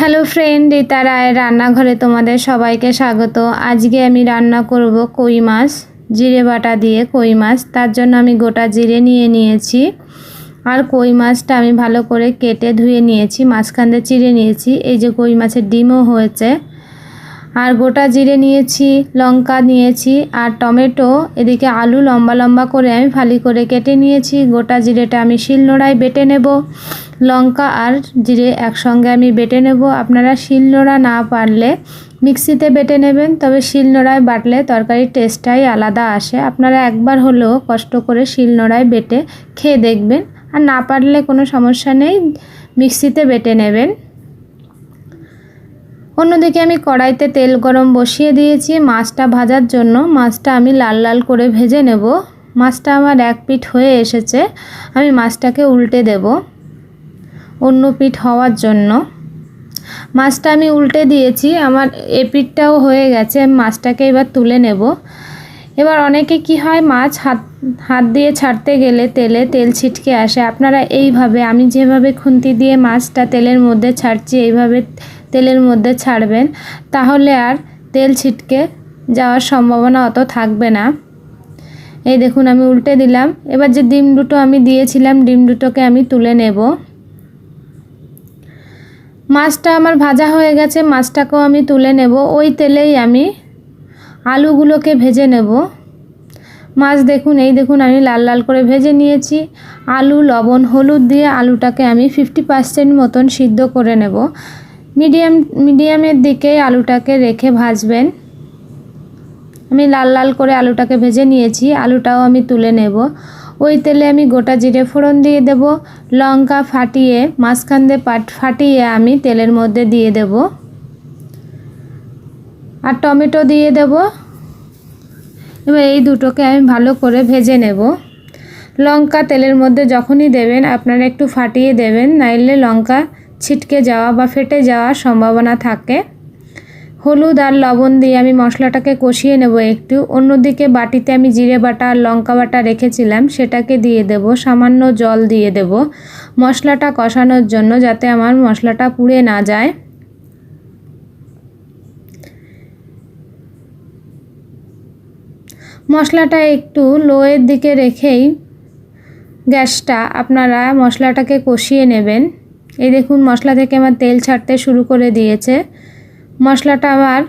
Hello friend Rita রায়ের রান্নাঘরে তোমাদের সবাইকে স্বাগত। আজকে আমি রান্না করব কই মাছ, জিরে বাটা দিয়ে কই মাছ। তার জন্য আমি গোটা জিরে নিয়ে নিয়েছি। আর কই মাছটা আমি ভালো করে কেটে ধুয়ে নিয়েছি, মাঝখান দিয়ে চিড়ে নিয়েছি। এই যে কই মাছের ডিমও হয়েছে। আর গোটা জিরে নিয়েছি, লঙ্কা নিয়েছি আর টমেটো। এদিকে আলু লম্বা লম্বা করে আমি ফালি করে কেটে নিয়েছি। গোটা জিরেটা আমি শিলনোড়ায় বেটে নেব। লঙ্কা আর জিরে একসঙ্গে আমি বেটে নেব। আপনারা শিলনোড়া না পারলে মিক্সিতে বেটে নেবেন, তবে শিলনোড়ায় বাটলে তরকারির টেস্টটাই আলাদা আসে। আপনারা একবার হলেও কষ্ট করে শিলনোড়ায় বেটে খেয়ে দেখবেন। আর না পারলে কোনো সমস্যা নেই, মিক্সিতে বেটে নেবেন। অন্যদিকে আমি কড়াইতে তেল গরম বসিয়ে দিয়েছি মাছটা ভাজার জন্য। মাছটা আমি লাল লাল করে ভেজে নেব। মাছটা আমার এক পিঠ হয়ে এসেছে, আমি মাছটাকে উল্টে দেব। অন্য পিঠ হওয়ার জন্য। মাছটা আমি উল্টে দিয়েছি, আমার এ পিঠটাও হয়ে গেছে, আমি মাছটাকে এবার তুলে নেব। এবার অনেকে কি হয়, মাছ হাত হাত দিয়ে ছাড়তে গেলে তেলে তেল ছিটকে আসে। আপনারা এইভাবে, আমি যেভাবে খুন্তি দিয়ে মাছটা তেলের মধ্যে ছাড়ছি, এইভাবে তেলের মধ্যে ছাড়বেন, তাহলে আর তেল ছিটকে যাওয়ার সম্ভাবনা অত থাকবে না। এই দেখুন, আমি উল্টে দিলাম। এবার যে ডিম দুটো আমি দিয়েছিলাম, ডিম দুটোকে আমি তুলে নেব। মাছটা আমার ভাজা হয়ে গেছে, মাছটাকেও আমি তুলে নেব। ওই তেলেই আমি আলুগুলোকে ভেজে নেব। মাছ দেখুন, এই দেখুন, আমি লাল লাল করে ভেজে নিয়েছি। আলু, লবণ, হলুদ দিয়ে আলুটাকে আমি ফিফটি পার্সেন্ট মতন সিদ্ধ করে নেব। মিডিয়াম, মিডিয়ামের দিকে আলুটাকে রেখে ভাজবেন। আমি লাল লাল করে আলুটাকে ভেজে নিয়েছি, আলুটাও আমি তুলে নেব। ওই তেলে আমি গোটা জিরে ফোড়ন দিয়ে দেব, লঙ্কা ফাটিয়ে, মাঝখান দিয়ে পাট ফাটিয়ে আমি তেলের মধ্যে দিয়ে দেব। আর টমেটো দিয়ে দেব। এবার এই দুটোকে আমি ভালো করে ভেজে নেব। লঙ্কা তেলের মধ্যে যখনই দেবেন, আপনারা একটু ফাটিয়ে দেবেন, নাইলে লঙ্কা ছিটকে যাওয়া বা ফেটে যাওয়ার সম্ভাবনা থাকে। হলুদ আর লবণ দিয়ে আমি মশলাটাকে কষিয়ে নেব একটু। অন্যদিকে বাটিতে আমি জিরে বাটা আর লঙ্কা বাটা রেখেছিলাম, সেটাকে দিয়ে দেব, সামান্য জল দিয়ে দেব মশলাটা কষানোর জন্য যাতে আমার মশলাটা পুড়ে না যায়। মশলাটা একটু লোয়ের দিকে রেখেই গ্যাসটা আপনারা মশলাটাকে কষিয়ে নেবেন। এই দেখুন, মশলা থেকে আমার তেল ছাড়তে শুরু করে দিয়েছে। মশলাটা আমার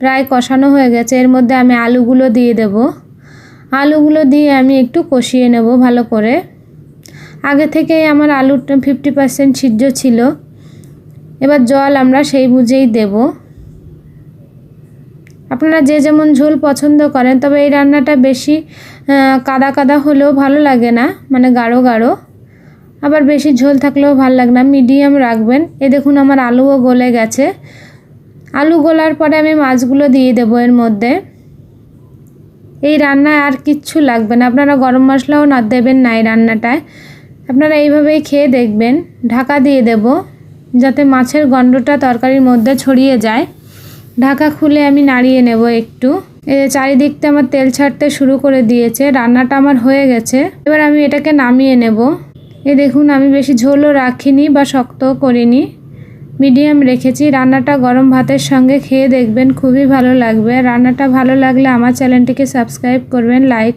প্রায় কষানো হয়ে গেছে। এর মধ্যে আমি আলুগুলো দিয়ে দেব। আলুগুলো দিয়ে আমি একটু কষিয়ে নেব ভালো করে। আগে থেকেই আমার আলুটা ফিফটি পার্সেন্ট সিদ্ধ ছিল। এবার জল আমরা সেই বুঝেই দেব। আপনারা যে যেমন ঝোল পছন্দ করেন, তবে এই রান্নাটা বেশি কাদা কাদা হলেও ভালো লাগে না মানে গাঢ় গাঢ়। আবার বেশি ঝোল থাকলেও ভালো লাগে না, মিডিয়াম রাখবেন। এ দেখুন আমার আলুও গলে গেছে। আলু গলার পরে আমি মাছগুলো দিয়ে দেবো এর মধ্যে। এই রান্নায় আর কিচ্ছু লাগবে না। আপনারা গরম মশলাও না দেবেন না এই রান্নাটায়। আপনারা এইভাবেই খেয়ে দেখবেন। ঢাকা দিয়ে দেব যাতে মাছের গন্ধটা তরকারির মধ্যে ছড়িয়ে যায়। ঢাকা খুলে আমি নাড়িয়ে নেব একটু। এই চারিদিকটা আমার তেল ছাড়তে শুরু করে দিয়েছে। রান্নাটা আমার হয়ে গেছে। এবার আমি এটাকে নামিয়ে নেব। এ দেখুন, আমি বেশি ঝোলও রাখিনি বা শক্তও করিনি। মিডিয়াম রেখেছি। রান্নাটা গরম ভাতের সঙ্গে খেয়ে দেখবেন, খুবই ভালো লাগবে। রান্নাটা ভালো লাগলে আমার চ্যানেলটিকে সাবস্ক্রাইব করবেন, লাইক